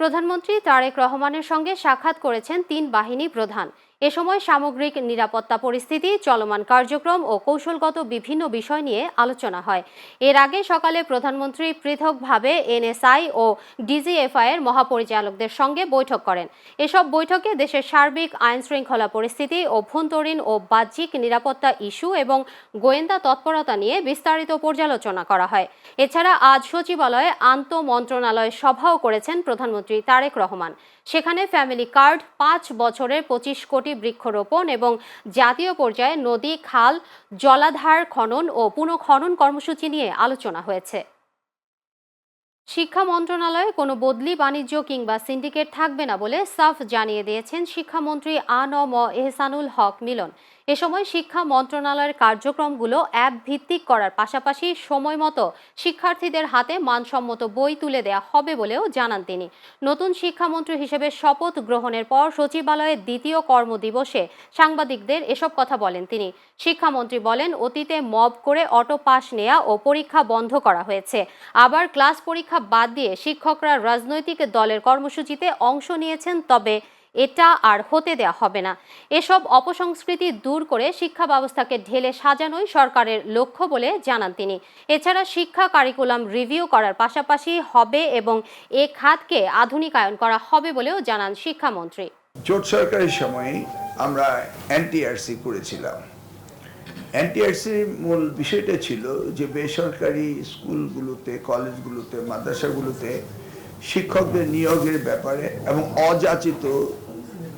প্রধানমন্ত্রী তারেক রহমানের সঙ্গে সাক্ষাৎ করেছেন তিন বাহিনী প্রধান। এ সময় সামগ্রিক নিরাপত্তা পরিস্থিতি, চলমান কার্যক্রম ও কৌশলগত বিভিন্ন বিষয় নিয়ে আলোচনা হয়। এর আগে সকালে প্রধানমন্ত্রী পৃথকভাবে এনএসআই ও ডিজিএফআই এর মহাপরিচালকদের সঙ্গে বৈঠক করেন। এসব বৈঠকে দেশের সার্বিক আইন শৃঙ্খলা পরিস্থিতি অভ্যন্তরীণ ও বাহ্যিক নিরাপত্তা ইস্যু এবং গোয়েন্দা তৎপরতা নিয়ে বিস্তারিত পর্যালোচনা করা হয়। এছাড়া আজ সচিবালয়ে আন্ত মন্ত্রণালয় সভাও করেছেন প্রধানমন্ত্রী তারেক রহমান। সেখানে ফ্যামিলি কার্ড, পাঁচ বছরের পঁচিশ কোটি বৃক্ষরোপণ এবং জাতীয় পর্যায়ে নদী, খাল, জলাধার খনন ও পুনঃখনন কর্মসূচি নিয়ে আলোচনা হয়েছে। শিক্ষা মন্ত্রণালয়ে কোনো বদলি বাণিজ্য কিংবা সিন্ডিকেট থাকবে না বলে সাফ জানিয়ে দিয়েছেন শিক্ষামন্ত্রী আ ন ম এহসানুল হক মিলন। এ সময় শিক্ষা মন্ত্রণালয়ের কার্যক্রমগুলো অ্যাপ ভিত্তিক করার পাশাপাশি সময় মতো শিক্ষার্থীদের হাতে মানসম্মত বই তুলে দেওয়া হবে বলেও জানান তিনি। নতুন শিক্ষামন্ত্রী হিসেবে শপথ গ্রহণের পর সচিবালয়ের দ্বিতীয় কর্মদিবসে সাংবাদিকদের এসব কথা বলেন তিনি। শিক্ষামন্ত্রী বলেন, অতীতে মব করে অটো পাস নেয়া ও পরীক্ষা বন্ধ করা হয়েছে। আবার ক্লাস পরীক্ষা বাদ দিয়ে শিক্ষকরা রাজনৈতিক দলের কর্মসূচিতে অংশ নিয়েছেন, তবে এটা আর হতে দেয়া হবে না। এসব অপসংস্কৃতি দূর করে শিক্ষা ব্যবস্থাকে ঢেলে সাজানোই সরকারের লক্ষ্য বলে জানান তিনি। এছাড়া শিক্ষা কারিকুলাম রিভিউ করার পাশাপাশি হবে এবং এ খাতকে আধুনিকায়ন করা হবে বলেও জানান শিক্ষামন্ত্রী। জোট সরকারের সময়ে আমরা এনটিআরসি করেছিলাম। এনটিআরসির মূল বিষয়টা ছিল যে বেসরকারি স্কুলগুলোতে, কলেজগুলোতে, মাদ্রাসাগুলোতে শিক্ষকদের নিয়োগের ব্যাপারে এবং অযাচিত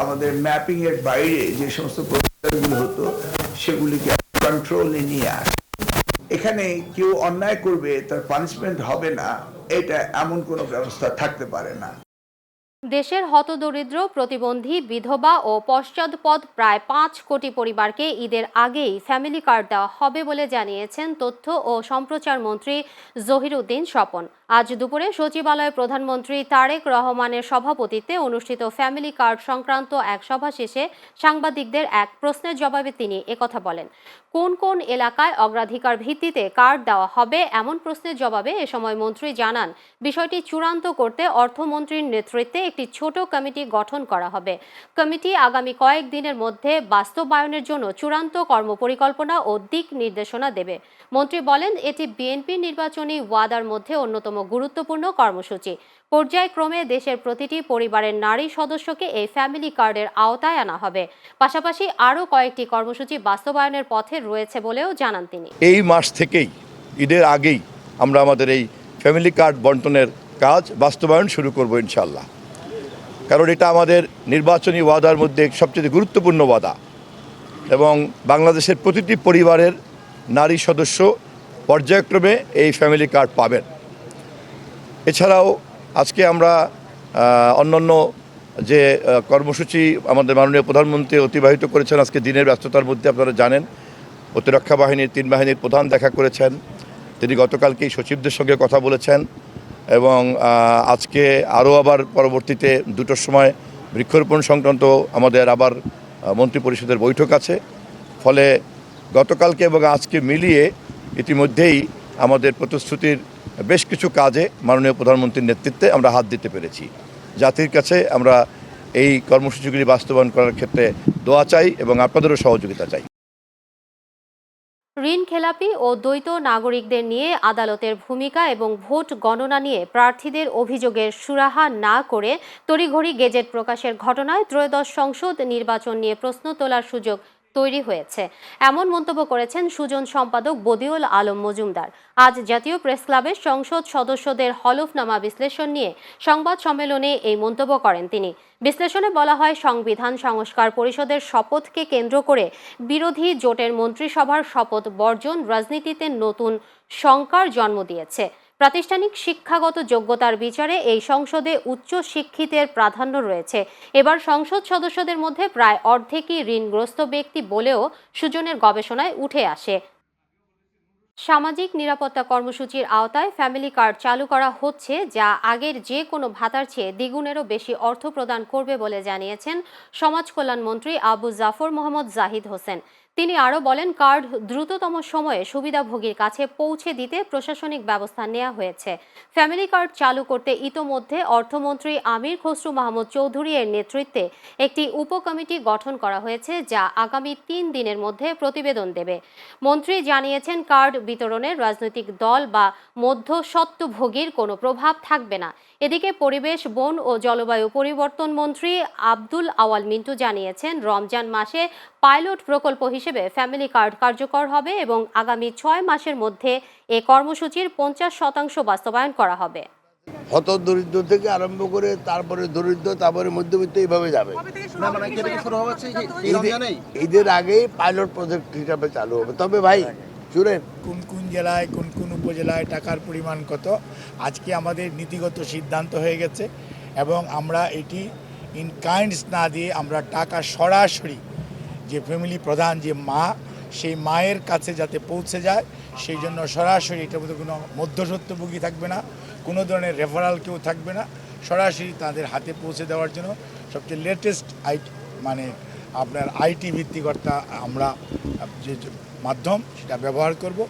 আমাদের ম্যাপিং এর বাইরে যে সমস্ত প্রতিষ্ঠানগুলো হতো, সেগুলিকে কন্ট্রোলে নিয়ে আসে। এখানে কেউ অন্যায় করবে, তার পানিশমেন্ট হবে না, এটা এমন কোনো ব্যবস্থা থাকতে পারে না। দেশের হতদরিদ্র, প্রতিবন্ধী, বিধবা ও পশ্চাৎপদ প্রায় পাঁচ কোটি পরিবারকে ঈদের আগেই ফ্যামিলি কার্ড দেওয়া হবে বলে জানিয়েছেন তথ্য ও সম্প্রচার মন্ত্রী জহিরুদ্দিন স্বপন। আজ দুপুরে সচিবালয়ে প্রধানমন্ত্রী তারেক রহমানের সভাপতিত্বে অনুষ্ঠিত ফ্যামিলি কার্ড সংক্রান্ত এক সভা শেষে সাংবাদিকদের এক প্রশ্নের জবাবে তিনি একথা বলেন, কোন কোন এলাকায় অগ্রাধিকার ভিত্তিতে কার্ড দেওয়া হবে এমন প্রশ্নের জবাবে এ সময় মন্ত্রী জানান, বিষয়টি চূড়ান্ত করতে অর্থমন্ত্রীর নেতৃত্বে একটি ছোট কমিটি গঠন করা হবে। কমিটি আগামী কয়েক দিনের মধ্যে বাস্তবায়নের জন্য চূড়ান্ত কর্মপরিকল্পনা ও দিক নির্দেশনা দেবে। মন্ত্রী বলেন, এটি বিএনপির নির্বাচনী ওয়াদার মধ্যে অন্যতম গুরুত্বপূর্ণ কর্মসূচি। পর্যায়ক্রমে দেশের প্রতিটি পরিবারের নারী সদস্যকে এই ফ্যামিলি কার্ডের আওতায় আনা হবে। পাশাপাশি আরও কয়েকটি কর্মসূচি বাস্তবায়নের পথে রয়েছে বলেও জানান তিনি। এই মাস থেকেই, ঈদের আগেই আমরা আমাদের এই ফ্যামিলি কার্ড বন্টনের কাজ বাস্তবায়ন শুরু করব ইনশাল্লাহ কারণ এটা আমাদের নির্বাচনী ওয়াদার মধ্যে সবচেয়ে গুরুত্বপূর্ণ ওয়াদা। এবং বাংলাদেশের প্রতিটি পরিবারের নারী সদস্য পর্যায়ক্রমে এই ফ্যামিলি কার্ড পাবেন। এছাড়াও আজকে আমরা অন্যান্য যে কর্মসূচি আমাদের মাননীয় প্রধানমন্ত্রী অতিবাহিত করেছেন আজকে দিনের ব্যস্ততার মধ্যে আপনারা জানেন প্রতিরক্ষা বাহিনীর তিন বাহিনীর প্রধান দেখা করেছেন তিনি গতকালকেই সচিবদের সঙ্গে কথা বলেছেন এবং আজকে আরও আবার পরবর্তীতে দুটোর সময় বৃক্ষরোপণ সংক্রান্ত আমাদের আবার আহ, মন্ত্রী পরিষদের বৈঠক আছে। ফলে গতকালকে এবং আজকে মিলিয়ে ইতিমধ্যেই আমাদের প্রতিশ্রুতির বেশ কিছু কাজে মাননীয় প্রধানমন্ত্রীর নেতৃত্বে আমরা হাত দিতে পেরেছি। জাতির কাছে আমরা এই কর্মসূচিগুলি বাস্তবায়ন করার ক্ষেত্রে দোয়া চাই এবং আপনাদেরও সহযোগিতা চাই। ঋণ খেলাপি ও দ্বৈত নাগরিকদের নিয়ে আদালতের ভূমিকা এবং ভোট গণনা নিয়ে প্রার্থীদের অভিযোগের সুরাহা না করে তড়িঘড়ি গেজেট প্রকাশের ঘটনায় ত্রয়োদশ সংসদ নির্বাচন নিয়ে প্রশ্ন তোলার সুযোগ তৈরি হয়েছে। এমন মন্তব্য করেছেন সুজন সম্পাদক বদিউল আলম মজুমদার। আজ জাতীয় প্রেস ক্লাবের সংসদ সদস্যদের হলফনামা বিশ্লেষণ নিয়ে সংবাদ সম্মেলনে এই মন্তব্য করেন তিনি। বিশ্লেষণে বলা হয়, সংবিধান সংস্কার পরিষদের শপথকে কেন্দ্র করে বিরোধী জোটের মন্ত্রিসভার শপথ বর্জন রাজনীতিতে নতুন শঙ্কার জন্ম দিয়েছে। প্রাতিষ্ঠানিক শিক্ষাগত যোগ্যতার বিচারে এই সংসদে উচ্চ শিক্ষিতের প্রাধান্য রয়েছে। এবার সংসদ সদস্যদের মধ্যে প্রায় অর্ধেকই ঋণগ্রস্ত ব্যক্তি বলেও সুজনের গবেষণায় উঠে আসে। সামাজিক নিরাপত্তা কর্মসূচির আওতায় ফ্যামিলি কার্ড চালু করা হচ্ছে, যা আগের যে কোনো ভাতার চেয়ে দ্বিগুণেরও বেশি অর্থ প্রদান করবে বলে জানিয়েছেন সমাজ কল্যাণ মন্ত্রী আবু জাফর মোহাম্মদ জাহিদ হোসেন। তিনি আরও বলেন, কার্ড দ্রুততম সময়ে সুবিধাভোগীর কাছে পৌঁছে দিতে প্রশাসনিক ব্যবস্থা নেওয়া হয়েছে। ফ্যামিলি কার্ড চালু করতে ইতোমধ্যে অর্থমন্ত্রী আমির খসরু মাহমুদ চৌধুরী এর নেতৃত্বে একটি উপকমিটি গঠন করা হয়েছে, যা আগামী তিন দিনের মধ্যে প্রতিবেদন দেবে। মন্ত্রী জানিয়েছেন, কার্ড বিতরণের রাজনৈতিক দল বা মধ্যস্বত্বভোগীর কোনো প্রভাব থাকবে না। এদিকে পরিবেশ বন ও জলবায়ু পরিবর্তন মন্ত্রী আব্দুল আওয়াল মিন্টু জানিয়েছেন রমজান মাসে পাইলট প্রকল্প হিসেবে ফ্যামিলি কার্ড কার্যকর হবে এবং আগামী ছয় মাসের মধ্যে এ কর্মসূচির পঞ্চাশ শতাংশ বাস্তবায়ন করা হবে। হত দরিদ্র থেকে আরম্ভ করে তারপরে দরিদ্র তারপরে মধ্যবিত্ত এইভাবে যাবে। মানে ঈদের আগেই পাইলট প্রজেক্ট হিসাবে চালু হবে। তবে ভাই শুনেন কোন কোন জেলায়, কোন কোন উপজেলায় টাকার পরিমাণ কত, আজকে আমাদের নীতিগত সিদ্ধান্ত হয়ে গেছে এবং আমরা এটি ইন কাইন্ডস না দিয়ে আমরা টাকা সরাসরি যে ফ্যামিলি প্রধান যে মা, সেই মায়ের কাছে যাতে পৌঁছে যায়, সেই জন্য সরাসরি এটার মধ্যে কোনো মধ্যসত্ত্বভোগী থাকবে না, কোনো ধরনের রেফারাল কেউ থাকবে না, সরাসরি তাদের হাতে পৌঁছে দেওয়ার জন্য সবচেয়ে লেটেস্ট আইট মানে আপনার আইটি ভিত্তিকর্তা আমরা যে মাধ্যম সেটা ব্যবহার করব।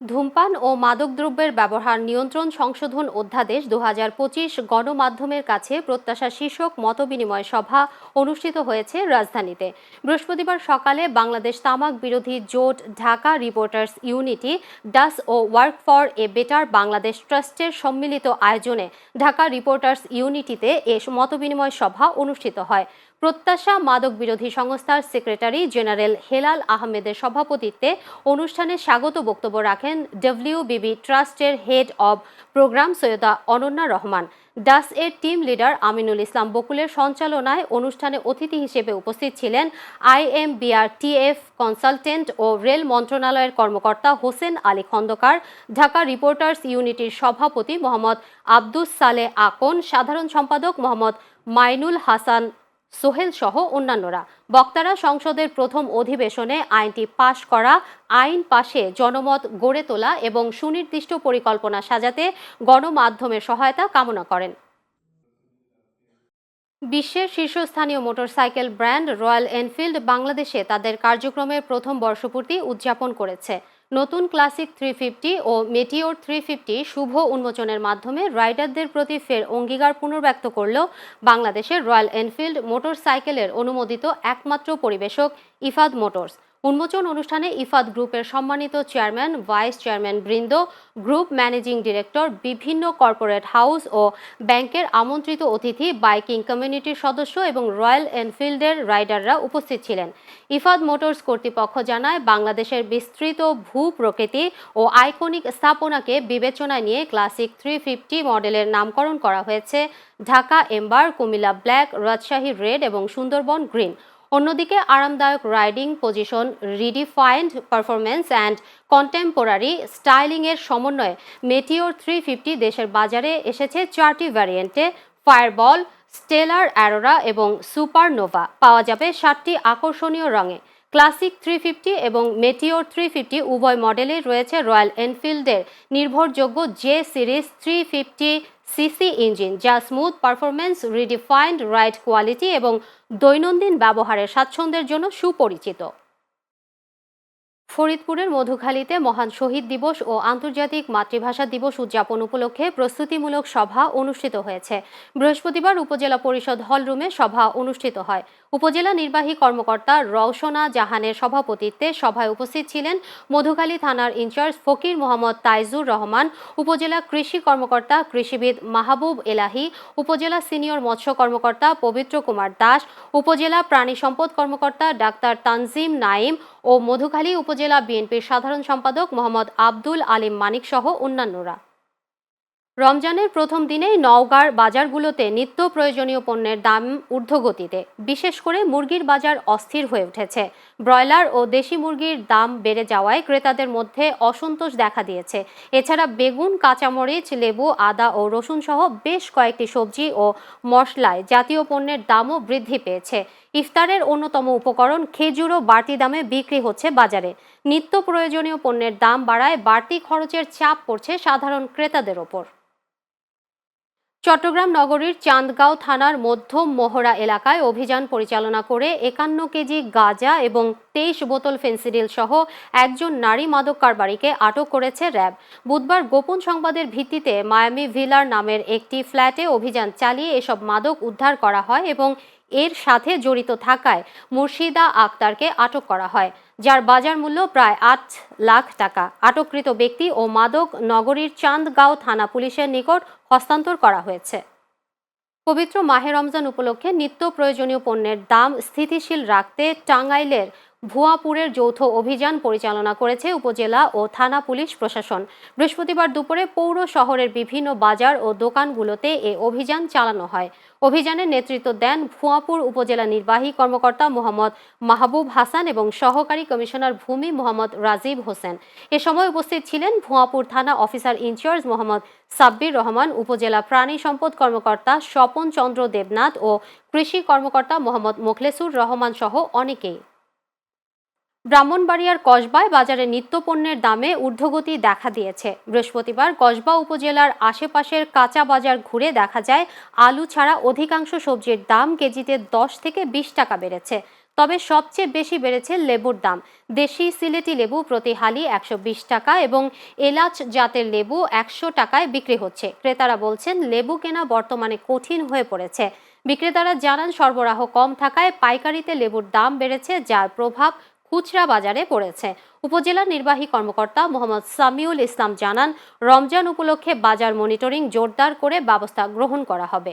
ধূমপান ও মাদকদ্রব্যের ব্যবহার নিয়ন্ত্রণ সংশোধন অধ্যাদেশ দু হাজার পঁচিশ গণমাধ্যমের কাছে প্রত্যাশা শীর্ষক মতবিনিময় সভা অনুষ্ঠিত হয়েছে রাজধানীতে। বৃহস্পতিবার সকালে বাংলাদেশ তামাক বিরোধী জোট Dhaka reporters unity, does O work for a better Bangladesh ট্রাস্টের সম্মিলিত আয়োজনে ঢাকা রিপোর্টার্স ইউনিটিতে এ মতবিনিময় সভা অনুষ্ঠিত হয়। প্রত্যাশা মাদক বিরোধী সংস্থার সেক্রেটারি জেনারেল হেলাল আহমেদের সভাপতিত্বে অনুষ্ঠানে স্বাগত বক্তব্য রাখেন ডব্লিউবিবি ট্রাস্টের head of program Syeda Ananya Rahman. ডাস এর টিম লিডার আমিনুল ইসলাম বকুলের সঞ্চালনায় অনুষ্ঠানে অতিথি হিসেবে উপস্থিত ছিলেন আইএমবিআর টিএফ কনসালটেন্ট ও রেল মন্ত্রণালয়ের কর্মকর্তা হোসেন আলী খন্দকার, ঢাকা রিপোর্টার্স ইউনিটির সভাপতি মোহাম্মদ আব্দুস সালে আকন, সাধারণ সম্পাদক মোহাম্মদ মাইনুল হাসান সোহেল সহ অন্যান্যরা। বক্তারা সংসদের প্রথম অধিবেশনে আইনটি পাশ করা, আইন পাশে জনমত গড়ে তোলা এবং সুনির্দিষ্ট পরিকল্পনা সাজাতে গণমাধ্যমের সহায়তা কামনা করেন। বিশ্বের শীর্ষস্থানীয় মোটরসাইকেল ব্র্যান্ড রয়্যাল এনফিল্ড বাংলাদেশে তাদের কার্যক্রমের প্রথম বর্ষপূর্তি উদযাপন করেছে। নতুন ক্লাসিক থ্রি ফিফটি ও মেটিওর থ্রি ফিফটি শুভ উন্মোচনের মাধ্যমে রাইডারদের প্রতি ফের অঙ্গীকার পুনর্ব্যক্ত করল বাংলাদেশের রয়্যাল এনফিল্ড মোটর সাইকেলের অনুমোদিত একমাত্র পরিবেশক ইফাদ মোটরস। উন্মোচন অনুষ্ঠানে ইফাদ গ্রুপের সম্মানিত চেয়ারম্যান, ভাইস চেয়ারম্যান বৃন্দ, গ্রুপ ম্যানেজিং ডিরেক্টর, বিভিন্ন কর্পোরেট হাউস ও ব্যাংকের আমন্ত্রিত অতিথি, বাইকিং কমিউনিটির সদস্য এবং রয়্যাল এনফিল্ডের রাইডাররা উপস্থিত ছিলেন। ইফাদ মোটরস কর্তৃপক্ষ জানায়, বাংলাদেশের বিস্তৃত ভূ প্রকৃতি ও আইকনিক স্থাপনাকে বিবেচনায় নিয়ে ক্লাসিক থ্রি ফিফটি মডেলের নামকরণ করা হয়েছে। Dhaka, amber, Comilla black, Rajshahi red এবং সুন্দরবন গ্রিন। অন্যদিকে আরামদায়ক riding position, redefined performance and contemporary স্টাইলিংয়ের সমন্বয়ে মেটিওর থ্রি ফিফটি দেশের বাজারে এসেছে চারটি ভ্যারিয়েন্টে ফায়ারবল স্টেলার অ্যারোরা এবং সুপারনোভা পাওয়া যাবে সাতটি আকর্ষণীয় রঙে। ক্লাসিক থ্রি ফিফটি এবং মেটিওর থ্রি ফিফটি উভয় মডেলে রয়েছে রয়্যাল এনফিল্ডের নির্ভরযোগ্য J series three fifty CC engine যা smooth performance redefined ride quality এবং দৈনন্দিন ব্যবহারের স্বাচ্ছন্দ্যের জন্য সুপরিচিত। ফরিদপুরের মধুখালীতে মহান শহীদ দিবস ও আন্তর্জাতিক মাতৃভাষা দিবস উদযাপন উপলক্ষে প্রস্তুতিমূলক সভা অনুষ্ঠিত হয়েছে। বৃহস্পতিবার উপজেলা পরিষদ হলরুমে সভা অনুষ্ঠিত হয়। উপজেলা নির্বাহী কর্মকর্তা রওশনা জাহানের সভাপতিত্বে সভায় উপস্থিত ছিলেন মধুখালী থানার ইনচার্জ ফকির মোহাম্মদ তাইজুর রহমান, উপজেলা কৃষি কর্মকর্তা কৃষিবিদ মাহবুব এলাহি, উপজেলা সিনিয়র মৎস্য কর্মকর্তা পবিত্র কুমার দাস, উপজেলা প্রাণী সম্পদ কর্মকর্তা ডাক্তার তানজিম নাইম ও মধুখালী উপজেলা বিএনপির সাধারণ সম্পাদক মোহাম্মদ আব্দুল আলিম মানিক সহ অন্যান্যরা। রমজানের প্রথম দিনেই নওগাঁর বাজারগুলোতে নিত্য প্রয়োজনীয় পণ্যের দাম ঊর্ধ্বগতিতে, বিশেষ করে মুরগির বাজার অস্থির হয়ে উঠেছে। ব্রয়লার ও দেশি মুরগির দাম বেড়ে যাওয়ায় ক্রেতাদের মধ্যে অসন্তোষ দেখা দিয়েছে। এছাড়া বেগুন, কাঁচামরিচ, লেবু, আদা ও রসুন সহ বেশ কয়েকটি সবজি ও মশলায় জাতীয় পণ্যের দামও বৃদ্ধি পেয়েছে। ইফতারের অন্যতম উপকরণ খেজুরও বাড়তি দামে বিক্রি হচ্ছে বাজারে। নিত্য প্রয়োজনীয় পণ্যের দাম বাড়ায়, বাড়তি খরচের চাপ পড়ছে সাধারণ ক্রেতাদের ওপর। চট্টগ্রাম নগরীর চান্দগাঁও থানার মধ্যম মোহরা এলাকায় অভিযান পরিচালনা করে একান্ন কেজি গাঁজা এবং তেইশ বোতল ফেন্সিডিল সহ একজন নারী মাদক কারবারিকে আটক করেছে র্যাব। বুধবার গোপন সংবাদের ভিত্তিতে মায়ামি ভিলার নামের একটি ফ্ল্যাটে অভিযান চালিয়ে এসব মাদক উদ্ধার করা হয় এবং এর সাথে জড়িত থাকায় মুর্শিদা আক্তারকে আটক করা হয়, যার বাজার মূল্য প্রায় আট লাখ টাকা। আটককৃত ব্যক্তি ও মাদক নগরীর চান্দগাঁও থানা পুলিশের নিকট হস্তান্তর করা হয়েছে। পবিত্র মাহে রমজান উপলক্ষে নিত্য প্রয়োজনীয় পণ্যের দাম স্থিতিশীল রাখতে টাঙ্গাইলের ভুয়াপুরের যৌথ অভিযান পরিচালনা করেছে উপজেলা ও থানা পুলিশ প্রশাসন। বৃহস্পতিবার দুপুরে পৌর শহরের বিভিন্ন বাজার ও দোকানগুলোতে এ অভিযান চালানো হয়। অভিযানের নেতৃত্ব দেন ভুয়াপুর উপজেলা নির্বাহী কর্মকর্তা মোহাম্মদ মাহবুব হাসান এবং সহকারী কমিশনার ভূমি মোহাম্মদ রাজীব হোসেন। এ সময় উপস্থিত ছিলেন ভুয়াপুর থানা অফিসার ইনচার্জ মোহাম্মদ সাব্বির রহমান, উপজেলা প্রাণী সম্পদ কর্মকর্তা স্বপন চন্দ্র দেবনাথ ও কৃষি কর্মকর্তা মোহাম্মদ মোখলেসুর রহমান সহ অনেকেই। ব্রাহ্মণবাড়িয়ার কসবায় বাজারে নিত্যপণ্যের দামে ঊর্ধ্বগতি দেখা দিয়েছে। বৃহস্পতিবার কসবা উপজেলার আশেপাশের কাঁচা বাজার ঘুরে দেখা যায়, আলু ছাড়া অধিকাংশ সবজির দাম কেজিতে দশ থেকে বিশ টাকা বেড়েছে। তবে সবচেয়ে বেশি বেড়েছে লেবুর দাম। দেশি সিলেটি লেবু প্রতি হালি একশো বিশ টাকা এবং এলাচ জাতের লেবু একশো টাকায় বিক্রি হচ্ছে। ক্রেতারা বলছেন, লেবু কেনা বর্তমানে কঠিন হয়ে পড়েছে। বিক্রেতারা জানান, সরবরাহ কম থাকায় পাইকারিতে লেবুর দাম বেড়েছে, যার প্রভাব খুচরা বাজারে পড়েছে। উপজেলা নির্বাহী কর্মকর্তা মোহাম্মদ সামিউল ইসলাম জানান, রমজান উপলক্ষে বাজার মনিটরিং জোরদার করে ব্যবস্থা গ্রহণ করা হবে।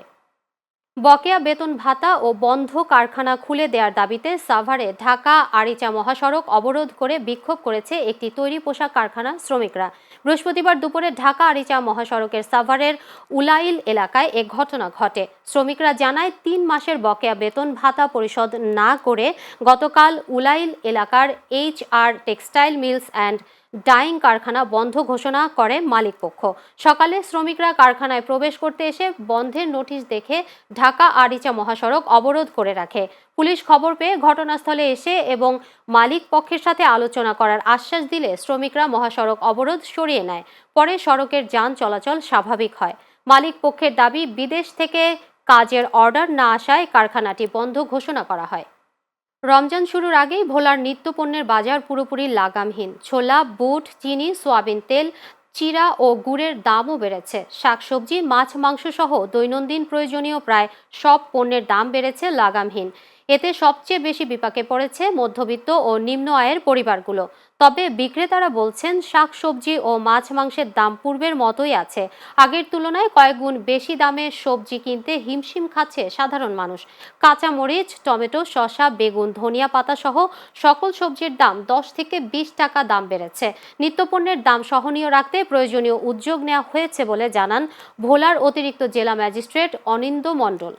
বকেয়া বেতন ভাতা ও বন্ধ কারখানা খুলে দেওয়ার দাবিতে সাভারে ঢাকা আরিচা মহাসড়ক অবরোধ করে বিক্ষোভ করেছে একটি তৈরি পোশাক কারখানা শ্রমিকরা। বৃহস্পতিবার দুপুরে ঢাকা আরিচা মহাসড়কের সাভারের উলাইল এলাকায় এ ঘটনা ঘটে। শ্রমিকরা জানায়, তিন মাসের বকেয়া বেতন ভাতা পরিশোধ না করে গতকাল উলাইল এলাকার H R textile mills and dyeing কারখানা বন্ধ ঘোষণা করে মালিক পক্ষ। সকালে শ্রমিকরা কারখানায় প্রবেশ করতে এসে বন্ধের নোটিশ দেখে ঢাকা আরিচা মহাসড়ক অবরোধ করে রাখে। পুলিশ খবর পেয়ে ঘটনাস্থলে এসে এবং মালিক পক্ষের সাথে আলোচনা করার আশ্বাস দিলে শ্রমিকরা মহাসড়ক অবরোধ সরিয়ে নেয়। পরে সড়কের যান চলাচল স্বাভাবিক হয়। মালিক পক্ষের দাবি, বিদেশ থেকে কাজের অর্ডার না আসায় কারখানাটি বন্ধ ঘোষণা করা হয়। রমজান শুরুর আগেই ভোলার নিত্যপণ্যের বাজার পুরোপুরি লাগামহীন। ছোলা, বুট, চিনি, সোয়াবিন তেল, চিরা ও গুড়ের দামও বেড়েছে। শাকসবজি, মাছ মাংস সহ দৈনন্দিন প্রয়োজনীয় প্রায় সব পণ্যের দাম বেড়েছে লাগামহীন। এতে সবচেয়ে বেশি বিপাকে পড়েছে মধ্যবিত্ত ও নিম্ন আয়ের পরিবারগুলো। তবে বিক্রেতারা বলছেন, শাকসবজি ও মাছ মাংসের দাম পূর্বের মতোই আছে। আগের তুলনায় কয়েকগুণ বেশি দামে সবজি কিনতে হিমশিম খাচ্ছে সাধারণ মানুষ। কাঁচা মরিচ টমেটো, শসা, বেগুন, ধনিয়া পাতা সহ সকল সবজির দাম দশ থেকে বিশ টাকা দাম বেড়েছে। নিত্যপণ্যের দাম সহনীয় রাখতে প্রয়োজনীয় উদ্যোগ নেওয়া হয়েছে বলে জানান ভোলার অতিরিক্ত জেলা ম্যাজিস্ট্রেট অনিন্দ মণ্ডল।